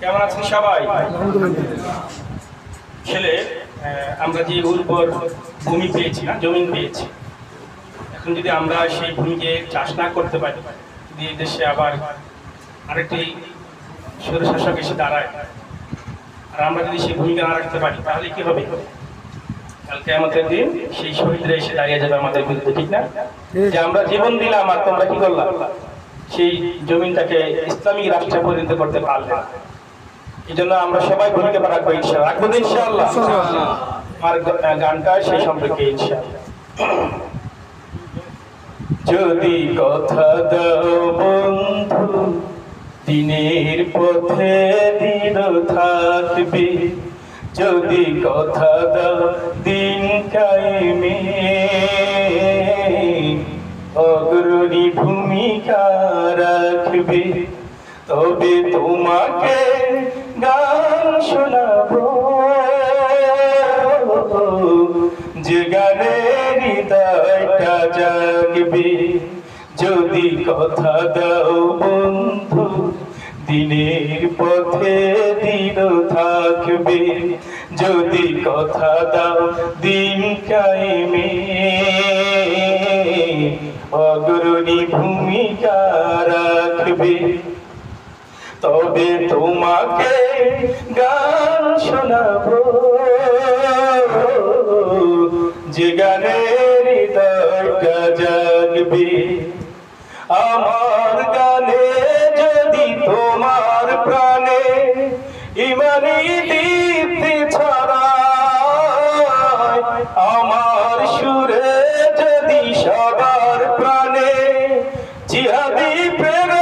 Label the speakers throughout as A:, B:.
A: কেমন আছেন সবাই? আমরা যে উর্বর ভূমি পেয়েছি না, জমিন পেয়েছি, এখন যদি আমরা সেই ভূমিকে চাষ না করতে পারি, যদি দেশে আবার আরেকটি এসে দাঁড়ায়, আর আমরা যদি সেই ভূমিকা না রাখতে পারি, তাহলে কি হবে? কালকে আমাদের দিন সেই শহীদরা এসে দাঁড়িয়ে যাবে আমাদের বিরুদ্ধে, ঠিক না? যে আমরা জীবন দিলাম, আর তোমরা কি করলাম সেই জমিনটাকে ইসলামিক রাষ্ট্রে পরিণত করতে পারলে না এই জন্য আমরা সবাই ভূমিকা রাখব ইনশাআল্লাহ। রাখব ইনশাআল্লাহ। আমার গানটা সেই সম্পর্কে ইনশাআল্লাহ। যদি কথা দাও বন্ধু, দিনের পথে দিন থাকবে। যদি কথা দাও দিন কায়েমে, অগ্রণী ভূমিকা রাখবে তবে তোমাকে গান শোনাবো। যে গানে হৃদয়টা জাগবে, যদি কথা দাও বন্ধু, দিনের পথে দিন থাকবে। যদি কথা দাও দিন কায়েমে, অগ্রণী ভূমিকা রাখবে তবে তোমাকে গান শোনাবো। যে গানের জাগবে আমার গানে যদি তোমার প্রাণে ইমানি দীপ্তি ছড়ায়, আমার সুরে যদি সবার প্রাণে জিহাদি প্রেরণা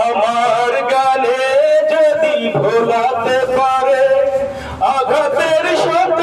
A: আমার গালে যদি ভোলাতে পারে আঘাতের শত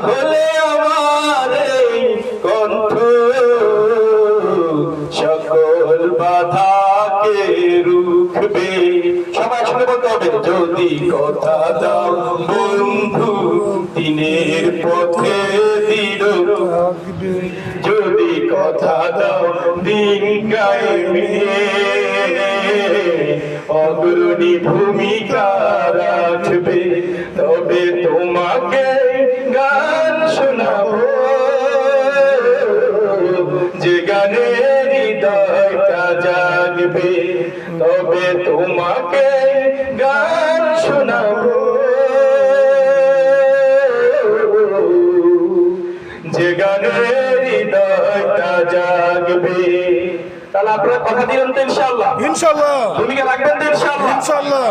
A: তাহলে আমার কণ্ঠ। সকল বাধাকে রুখবে। সবাই শুনে বলতে হবে, যদি কথা দাও বন্ধু, দিনের পথে দিল যদি কথা দাও দিন গাইবে অগ্রণী ভূমিকা রাখবে, তবে তোমাকে শোনাবো যে গানের হৃদয়টা জাগবে তবে তোমাকে গান শোনাবো। যে গানের হৃদয়টা জাগবে। তাহলে আপনারা কথা দিলেন তো ইনশাল্লাহ
B: ইনশাল্লাহ
A: ভূমিকা রাখবেন তো ইনশাল্লাহ
B: ইনশাল্লাহ